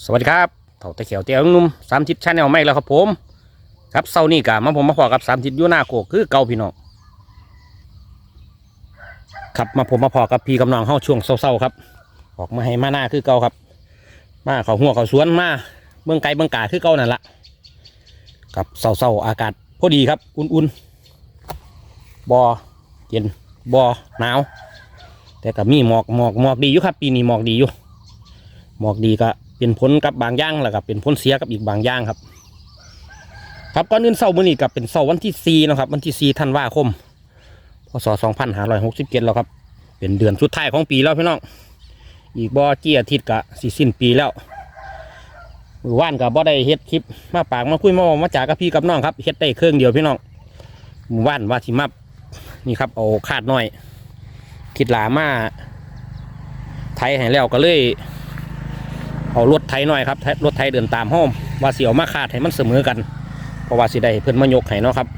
สวัสดีครับเถ่าตะเขียวเตี้ยนุ่มสามทิศชาแนลไม่แล้วครับผม ครับเสาร์นี้กะมาผมมาพอกับสามทิศยูหน้าโคกคือเก่าพี่น้องครับมาผมมาพอกับพี่กำนองเข้าช่วงเศร้าๆครับ ออกมาให้มาหน้าคือเก่าครับ มาเขาหัวเขาสวนมาเมืองไกลเมืองกาคือเก่านั่นละกับเศร้าๆอากาศพอดีครับ อุ่นๆบอเย็นบอหนาวแต่ก็มีหมอกหมอกหมอกดีอยู่ครับ ปีนี้หมอกดีอยู่หมอกดีก็ เป็นผลกับบางอย่างแล้วก็เป็นผลเสียกับอีกบางอย่างครับ ครับก่อนอื่นเสาร์มื้อนี้กับเป็นเสาร์วันที่4นะครับ วันที่4ธันวาคมพศ2567แล้วครับ เป็นเดือนสุดท้ายของปีแล้วพี่น้องอีกบ่กี่อาทิตย์ก็สิสิ้นปีแล้วมือว่านกับบ่ได้เฮ็ดคลิปมาปากมาคุยมาเว้ามาจากกับพี่กับน้องครับเฮ็ดได้เครื่องเดียวพี่น้องมือว่านว่าสิมานี่ครับเอาคาดน้อยคิดหลามาไทยให้แล้วก็เลย เอารถไถหน่อยครับรถไถเดินตามห้อมว่าเสียวมาคาดให้มันเสมอกัน เพราะว่าสิได้เพิ่อนมายกให้เนาะครับ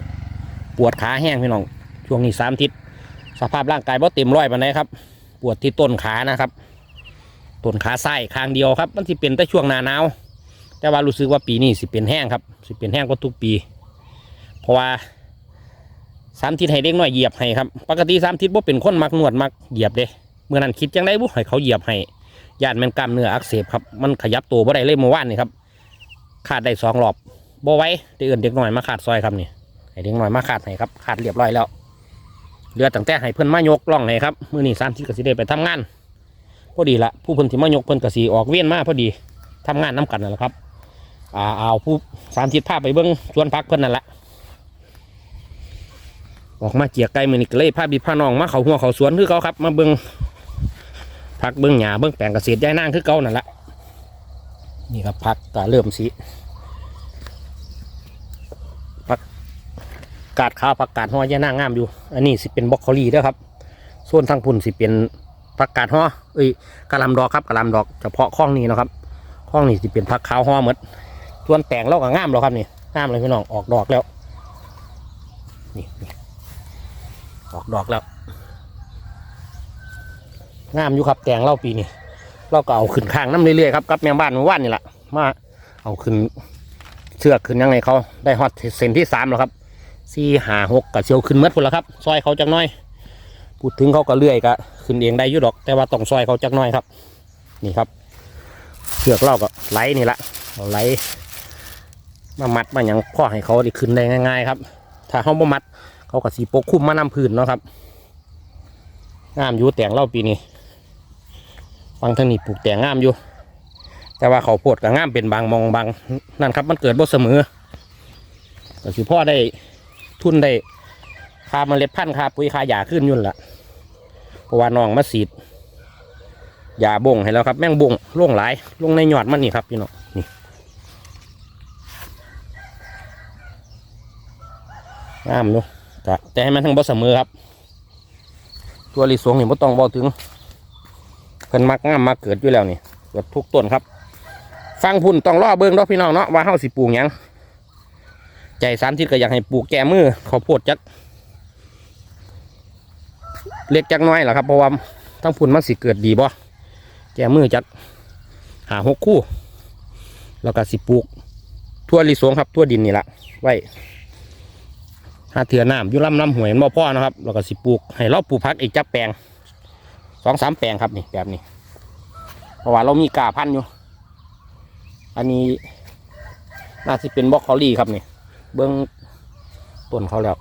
ปวดขาแห้งพี่น้องช่วงนี้สามทิศสภาพร่างกายบ่เต็มร้อยปานใดครับ ปวดที่ต้นขานะครับต้นขาไส้ข้างเดียวครับ มันสิเป็นแต่ช่วงหน้าหนาวแต่ว่ารู้สึกว่าปีนี้สิเป็นแห้งครับ สิเป็นแห้งกว่าทุกปี เพราะว่าสามทิศให้เด็กน้อยเหยียบให้ครับ ปกติสามทิศบ่เป็นคนมักนวดมักเหยียบเด้เมื่อนั้นคิดจังไดบุให้เขาเหยียบให้ ย่านแมันกล้ามเนื้ออักเสบครับมันขยับตัวบ่ได้เลยเมื่อวานนี่ครับขาดได้สองรอบบ่ไว้เด็กอื่นเด็กหน้อยมาขาดซอยครับนี่ให้เด็กหน้อยมาขาดให้ครับขาดเรียบร้อยแล้วเหลือตั้งแต่ให้เพิ่นมายกล่องให้ครับมือนี้สามทิศก็สิได้ไปทำงานพอดีละผู้เพิ่นที่มายกเพิ่นก็สีออกเวียนมาพอดีทำงานน้กันนั่นแหละครับอ่าเอาผู้สามทิศภาพไปเบิ้งสวนพักเพิ่นนั่นแหละออกมาเกียไก่มือนี่ก็เลยพาบีพาน้องมาเขาหัวเขาสวนคือเขาครับ มาเบิ้ง พักเบิ้องหญ้าเบิ้องแปลงเกษตรย้ายนางคือเก่านั่นแหละนี่ครับพักก็เริ่มสีพักกาดขาวผักกาดห้อยย้ายนางงามอยู่ อันนี้สิเป็นบรอกโคลีเด้อครับ ส่วนทางพุ่นสิเป็นผักกาดห่อเอ้ยกะลำดอกครับกะลำดอกเฉพาะข้องนี้นะครับข้องนี้จะเป็นผักขาวห่อหมดส่วนแตงเราก็งามแล้วครับนี่งามเลยพี่น้องออกดอกแล้วนี่ออกดอกแล้ว งามอยู่ครับแตงเราปีนี้เราก็เอาขึ้นข้างน้ำเรื่อยๆครับกับแมงบ้านเมื่อวานนี่แหละมาเอาขึ้นเชือกขึ้นยังไงเขาได้ฮอตเซนที่สามแล้วครับสี่หาหกกับเชียวขึ้นเมื่อพุ่นแล้วครับซอยเขาจังน้อยพูดถึงเขาก็เลื่อยก็ขึ้นเองได้ยุดอก แต่ว่าต้องซอยเขาจักน้อยครับ นี่ครับเชือกเราก็ไหลนี่ละเอาไหลมามัดมาอย่างพ่อให้เขาได้ขึ้นได้ง่าย ๆ ครับ ถ้าเขาบ่มัด เขาก็สีปกคลุมมานำพื้นเนาะครับงามอยู่แต่งเล่าปีนี้ ฟังทางนี้ปลูกแต่งามอยู่ แต่ว่าเขาวโพดก็งามเป็นบางมองบางนั่นครับ มันเกิดบ่เสมอก็คือพ่อได้ทุนได้ค่าเมล็ดพันธุ์ค่าปุ๋ยค่ายาขึ้นยุ่นละเพราะว่าน้องมาสีดยาบ่งให้แล้วครับ แม่งบ่งล่วงหลายลงในหยอดมันนี่ครับพี่น้องนี่งามเนาะแต่ให้มันทั้งบ่เสมอครับ ตัวลิสวงนี่บ่ต้องบอกถึง พิ่นมักงามมาเกิดอยู่แล้วนี่เกิดทุกต้นครับ ฟังพุ่นต้องรอเบิ่งเนาะพี่น้องเนาะว่าเฮาสิปลูกหยังใจสามทิศก็อยากให้ปลูกแก่มือข้าวโพดจักเล็กจักน้อยแหละครับเพราะว่าทั้งพุ่นมันสิเกิดดีบ่แกมือจักหาหกคู่ แล้วก็สิปลูกทั่วลิสวงครับทั่วดินนี่แหละไว้หาเถื่อน้ำยู่ลำลำหวยบ่พ่อนะครับ แล้วก็สิปลูกให้เราปลูกพักอีกจักแปลง สองสามแปลงครับนี่แบบนี้ เพราะว่าเรามีกาพันอยู่ อันนี้ น่าจะเป็นบล็อกคอลี่ครับนี่ เบิ้องต้นเขาแล้ว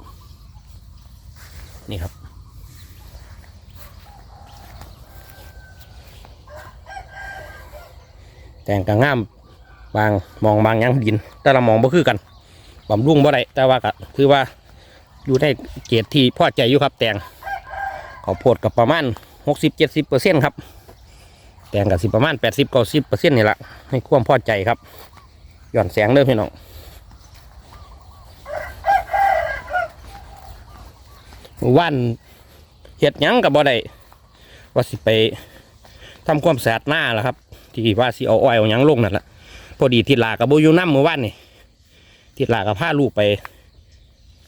นี่ครับ แต่งกระงามบางมองบางยังดิน แต่ละมองบ่คือกันบำรุงบ่ได้แต่ว่าก็คือว่าอยู่ในเกรดที่พอใจอยู่ครับแต่งเขาวโพดกับประมาณ หกสิบเจ็ดสิบเปอร์เซ็นต์ครับแต่งกับสิประมาณแปดสิบเก้าสิบเปอร์เซ็นต์นี่แหละให้ความพอใจครับหย่อนแสงเด้อพี่น้องว่านเห็ดยังกับบ่ได้ว่าสิไปทำความสะอาดหน้าแหละครับ ที่ว่าสิเอาอ้อยเอายังลงนั่นแหละพอดีทิดลากับโบยูน้ำเมื่อวานนี่ทิดลากับพาลูกไป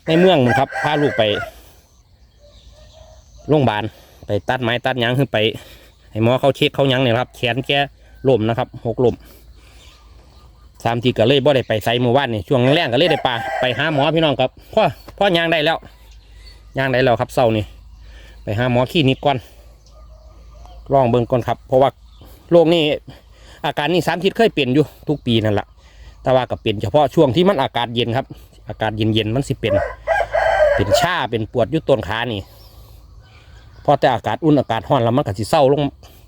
ในเมืองมันครับพาลูกไปโรงพยาบาล ไปตัดไม้ตัดยังขึ้นไปให้หมอเขาเช็คเขายังเนี่ยครับ แขนแกล่มนะครับหกล่มสามทีก็เลยบ่ได้ไปไสเมื่อวานนี่ช่วงแรกก็เลยได้ปลาไปหาหมอพี่น้องครับพ่อพ่อยางได้แล้วยางได้แล้วครับเศร้านี่ไปหาหมอคลินิกก่อนลองเบิ่งก่อนครับ เพราะว่าโรคนี้อาการนี้สามทิศเคยเปลี่ยนอยู่ทุกปีนั่นแหละแต่ว่าก็เป็นเฉพาะช่วงที่มันอากาศเย็นครับ อากาศเย็นๆมันสิเป็น เป็นชาเป็นปวดยุต้นขานี่ พอแต่อากาศอุ่นอากาศร้อนแล้วมันก็สิเศร้าลง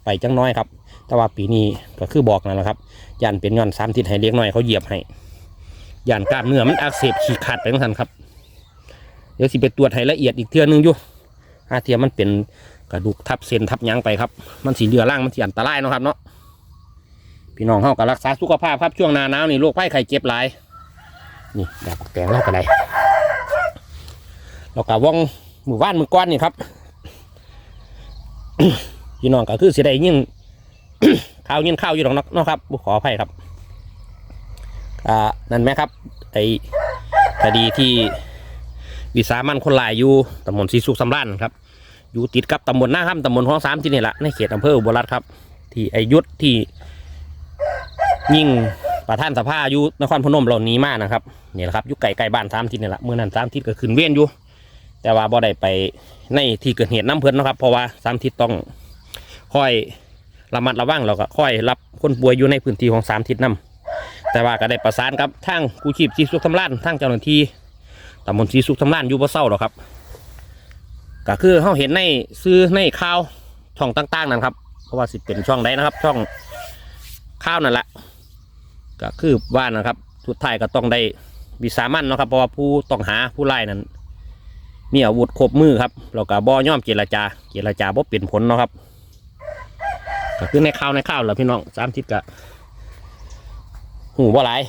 ไปจังน้อยครับ แต่ว่าปีนี้ก็คือบอกนั่นแหละครับยันเป็นย้อนสามทิศให้เลี้ยงน้อยเขาเหยียบให้ยันกล้ามเนื้อมันอักเสบฉีกขาดไปทั้งทันครับ เดี๋ยวสิไปตรวจให้ละเอียดอีกเทื่อนึงอยู่อาเทียมันเป็นกระดูกทับเส้นทับยังไปครับ มันสีเหลือร่างมันสีอันตรายเนาะครับเนาะพี่น้องเขาก็รักษาสุขภาพครับช่วงหนาหนาวนี่โรคไข้ไข้เจ็บหลายนี่ดาบแตงเล่ากันไดเรากะว่องหมู่บ้านมือก้อนนี่ครับ พี่น้องก็คือสิได้ยิ่งข้าวยิ่งข้าวอยู่ดอกนาะเนะครับขออภัยครับอ่านั่นไหมครับไอคดีที่วิสามันคนลายอยู่ตำบลศรีสุขสำราญครับ อยู่ติดกับตำบลหน้าค่ำตำบลห้องสามที่นี่แหละในเขตอำเภออุบลรัตครับ ที่ไอยุทธที่ยิ่งประธานสภาอยู่นครพนมเหล่านี้มากนะครับนี่แหละครับอยู่ไก่ไก่บ้านสามทิศนี่แหละเมื่อนั้นสามทิศก็ขึ้นเวียนอยู่ แต่ว่าบ่ได้ไปในที่เกิดเหตุน้ำเพิ่นนะครับเพราะว่าสามทิศต้องคอยระมัดระวังแล้วก็คอยรับคนป่วยอยู่ในพื้นที่ของสามทิศนํแต่ว่าก็ได้ประสานกับทางกู้ชีพศรีสุขสำราญทางเจ้าหน้าที่ตำบลศรีสุขสำราญอยู่บ่เศร้าหรอกครับก็คือเขาเห็นในซื้อในข่าวช่องต่างๆนั่นครับเพราะว่าสิเป็นช่องใดนะครับ ช่องข่าวนั่นแหละก็คือว่านะครับสุดท้ายก็ต้องได้วิสามันนะครับเพราะว่าผู้ต้องหาผู้ไล่นั้น มีอาวุธครบมือครับเราก็บ่ย่อมเจรจา เจรจาบ่เป็นผลเนาะครับก็คือในข่าวในข่าวแหละพี่น้องสามทิศก็หูบ่หลาย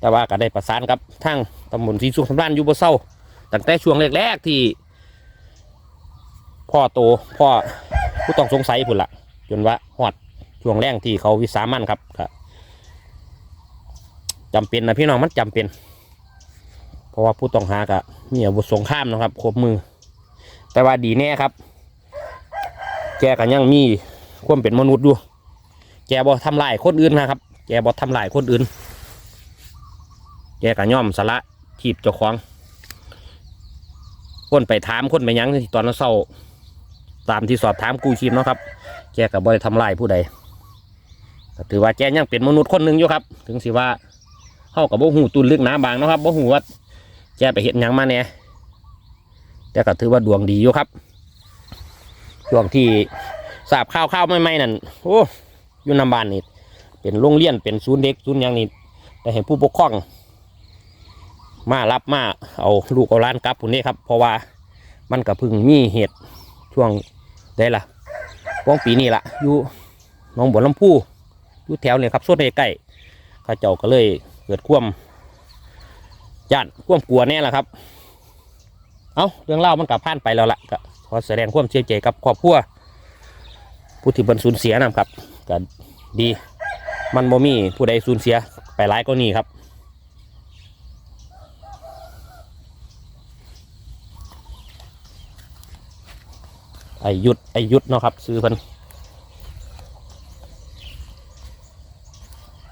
แต่ว่าก็ได้ประสานกับทางตำบลศรีสุขสำราญอยู่บ่เศร้าตั้งแต่ช่วงแรกๆที่ พ่อโตพ่อผู้ต้องสงสัยพุ่นละจนว่าหอดช่วงแรงที่เขาวิสามันครับก็จำเป็นนะพี่น้องมันจำเป็น เพราะว่าผู้ต้องหากะมีอาวุธสงครามนะครับครบมือ แต่ว่าดีแน่ครับ แกก็ยังมีความเป็นมนุษย์อยู่แกบ่ทำลายคนอื่นนะครับ แกบ่ทำลายคนอื่น แกก็ย่อมสละทีบเจ้าของคนไปถามคนไปยังที่ตอนนั้นเศร้าตามที่สอบถามกู้ชีพเนาะครับ แกกับบริทำลายผู้ใดถือว่าแกยังเป็นมนุษย์คนหนึ่งอยู่ครับ ถึงสิว่าเข้ากับบ่หูตุนลึกหนาบางนะครับบ่หูว่า แกไปเห็นยังมาเนี่ยแต่ก็ถือว่าดวงดีอยู่ครับช่วงที่ทราบข่าวข้าวๆไม่นั่นโอ้อยู่นำบานนี่เป็นโรงเรียนเป็นศูนย์เด็กศูนย์ยังนี่ได้ให้ผู้ปกครอง มารับมาเอาลูกเอาล้านกลับผู้นี้ครับ เพราะว่ามันก็เพึ่งมีเหตุช่วงได้ละว่องปีนี้ละอยู่น้องบัวลำพูอยู่แถวเนี่ยครับโซนใกล้ๆข้าเจ้าก็เลยเกิดความ ย่านความกลัวแน่ละครับ เอาเรื่องเล่ามันกลับผ่านไปแล้วละก็ขอแสดงความเสียใจกับครอบครัวผู้ที่บรรสูญเสียนะครับก็ดี มันบ่มีผู้ใดสูญเสียไปหลายก็นี่ครับไอยุดไอยุดเนาะครับ ซื้อเพิ่น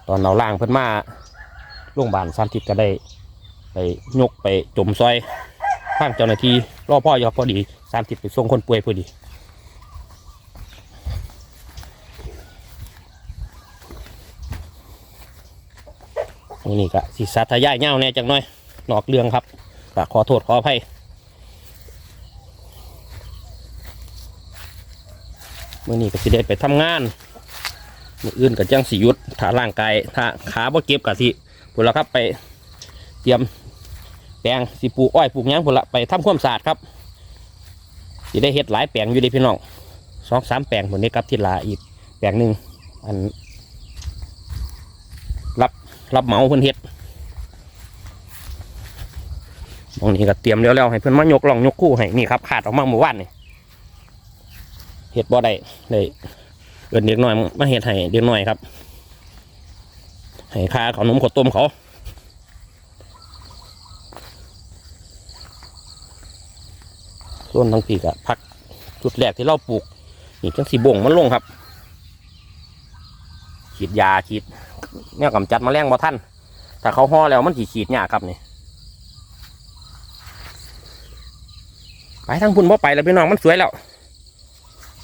ตอนเราล่างเพิ่นมาโรงพยาบาลสามทิก็ได้ ไปยกไปจมซอยข้างเจ้าหน้าที่รอพ่อยอพอดีสามทิศไปส่งคนป่วยพอดีนี่ก็สิสัทยายเง่าแน่จังน่อยนอกเรื่องครับก็ขอโทษขออภัยมื่อนี้ก็สิได้ไปทำงานมื่ออื่นก็จังสิยุดถ้าร่างกายถ้าขาบ่เก็บก็สิพุ่นละครับไปเตรียม แปลงสิปลูกอ้อยปลูกยังพุ่ละไปทำความสะอาดครับสิได้เฮ็ดหลายแปลงอยู่เดีพี่น้องสองสามแปลงพุ่นนี้ครับที่ลาอีกแปลงหนึ่งอัน รับรับเหมาเพิ่อนเฮ็ดตรงนี้ก็เตรียมแล้วๆให้เพิ่อนมายกลองยกคู่ให้นี่ครับขาดออกมาเมื่อวานนี่เห็ดบ่ได้เลยเอินเด็กน้อยมาเห็ดให้เด็กน้อยครับให้ค่าขนมขาวต้มเขา ส่วนทั้งปีกอะพักจุดแรกที่เราปลูกนี่จังสีบ่งมันลงครับฉีดยาฉีดเนี่ยกำจัดมแมลงบ่ท่านถ้าเขาห่อแล้วมันขีดขีดยากครับนี่ไปทางพุ่นบ่ไปแล้วพี่น้องมันสวยแล้ว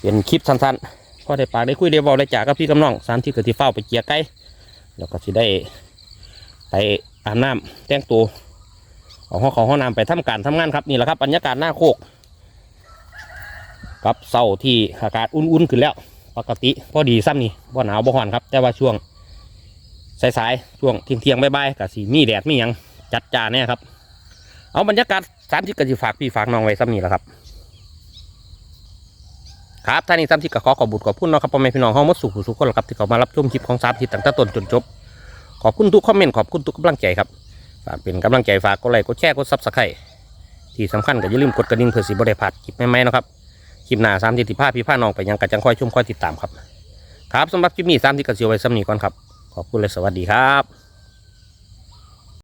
เป็นคลิปสั้นๆพอได้ปากได้คุยได้เบาได้จากกับพี่กับน้องสามที่เกิดที่เฝ้าไปเกียร์ไก่แล้วก็สิได้ไปอาบน้ำแต่งตัวเอาห้องของห้องน้ำไปทำการทำงานครับนี่แหละครับบรรยากาศหน้าโคก กับเสาร์ที่อากาศอุ่นๆขึ้นแล้ว ปกติพอดีซ้ำนี่บ่หนาวบ่ฮ้อนครับ แต่ว่าช่วงสายๆช่วงเที่ยงๆบ่ายๆกับสีมีแดดมีหยังจัดจ้านเนี่ยครับ เอาบรรยากาศสามที่กสิฝากพี่ฝากน้องไว้ซ้ำนี่แหละครับ ครับท่านี้ซ้ำที่กขอขอบุญขอบคุณเนาะครับพ่อแม่พี่น้องเฮาหมดสุขสุขคนละครับที่เขามารับชมคลิปของสามที่ตั้งแต่ต้นจนจบขอบคุณทุกคอมเมนต์ขอบคุณทุกกำลังใจครับฝากเป็นกำลังใจฝากกดไลค์กดแชร์กดซับสไครต์ที่สำคัญก็อย่าลืมกดกระดิ่งเพื่อสิบ่ได้พลาดคลิปใหม่ๆนะครับ คลิปหน้าสามที่ติผ้าพี่ผ้าน้องไปยังกัจังคอยชุ่มคอยติดตามครับ ครับสำหรับคลิปนี้สามทิศกระเสียวไว้สำนีก่อนครับ ขอบคุณและสวัสดีครับ